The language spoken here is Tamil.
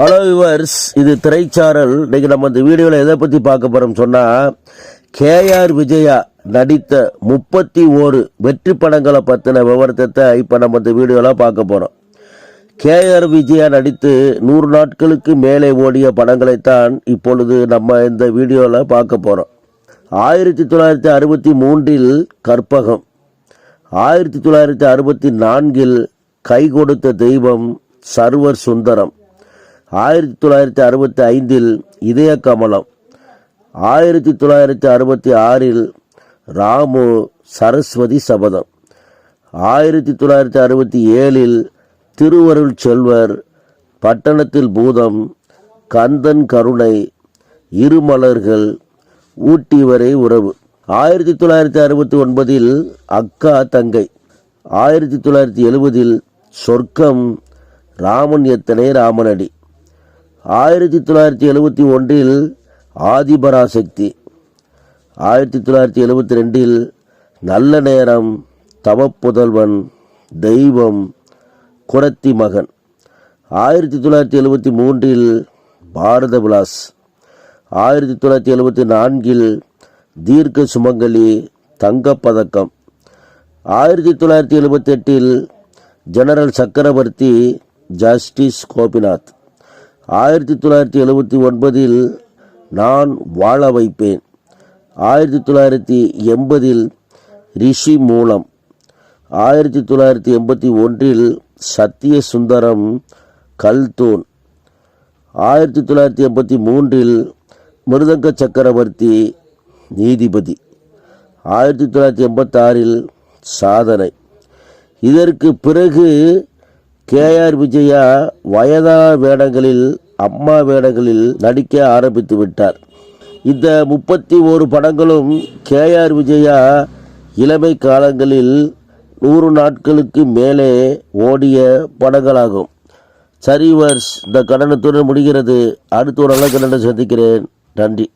ஹலோ யுவர்ஸ் இது திரைச்சாரல். இன்னைக்கு நம்ம இந்த வீடியோவில் எதை பற்றி பார்க்க போகிறோம் சொன்னால் கேஆர் விஜயா நடித்த முப்பத்தி ஓரு வெற்றி படங்களை பற்றின விவரத்தை இப்போ நம்ம இந்த வீடியோவில் பார்க்க போகிறோம் கேஆர் விஜயா நடித்து நூறு நாட்களுக்கு மேலே ஓடிய படங்களைத்தான் இப்பொழுது நம்ம இந்த வீடியோவில் பார்க்க போகிறோம் ஆயிரத்தி தொள்ளாயிரத்தி அறுபத்தி மூன்றில் கற்பகம். ஆயிரத்தி தொள்ளாயிரத்தி அறுபத்தி நான்கில் கை கொடுத்த தெய்வம் சர்வர் சுந்தரம். ஆயிரத்தி தொள்ளாயிரத்தி அறுபத்தி ஐந்தில் இதய கமலம் ஆயிரத்தி தொள்ளாயிரத்தி அறுபத்தி ஆறில் ராமு சரஸ்வதி சபதம். ஆயிரத்தி தொள்ளாயிரத்தி அறுபத்தி ஏழில் திருவருள் செல்வர் பட்டணத்தில் பூதம் கந்தன் கருணை இருமலர்கள் ஊட்டி வரை உறவு. ஆயிரத்தி தொள்ளாயிரத்தி அறுபத்தி ஒன்பதில் அக்கா தங்கை. ஆயிரத்தி தொள்ளாயிரத்தி எழுபதில் சொர்க்கம் ராமன் எத்தனை ராமனடி. ஆயிரத்தி தொள்ளாயிரத்தி எழுபத்தி ஒன்றில் ஆதிபராசக்தி. ஆயிரத்தி தொள்ளாயிரத்தி எழுபத்தி ரெண்டில் நல்ல நேரம் தவப்புதல்வன் தெய்வம் குரத்தி மகன். ஆயிரத்தி தொள்ளாயிரத்தி எழுபத்தி மூன்றில் பாரத விலாஸ் ஆயிரத்தி தொள்ளாயிரத்தி எழுபத்தி நான்கில் தீர்க்க சுமங்கலி தங்கப்பதக்கம். ஆயிரத்தி தொள்ளாயிரத்தி எழுபத்தி எட்டில் ஜெனரல் சக்கரவர்த்தி ஜஸ்டிஸ் கோபிநாத். ஆயிரத்தி தொள்ளாயிரத்தி எழுபத்தி ஒன்பதில் நான் வாழ வைப்பேன். ஆயிரத்தி தொள்ளாயிரத்தி எண்பதில் ரிஷி மூலம். ஆயிரத்தி தொள்ளாயிரத்தி எண்பத்தி ஒன்றில் சத்திய சுந்தரம் கல்தூன். ஆயிரத்தி தொள்ளாயிரத்தி எண்பத்தி மூன்றில் மிருதங்க சக்கரவர்த்தி நீதிபதி. ஆயிரத்தி தொள்ளாயிரத்தி எண்பத்தாறில் சாதனை. இதற்கு பிறகு கேஆர் விஜயா வயதா வேடங்களில் அம்மா வேடங்களில் நடிக்க ஆரம்பித்து விட்டார். இந்த முப்பத்தி ஓரு படங்களும் கேஆர் விஜயா இளமை காலங்களில் நூறு நாட்களுக்கு மேலே ஓடிய படங்களாகும். சரி வர்ஸ் இந்த கடனத்துடன் முடிகிறது. அடுத்த ஒரு நல்ல கடனை சந்திக்கிறேன். நன்றி.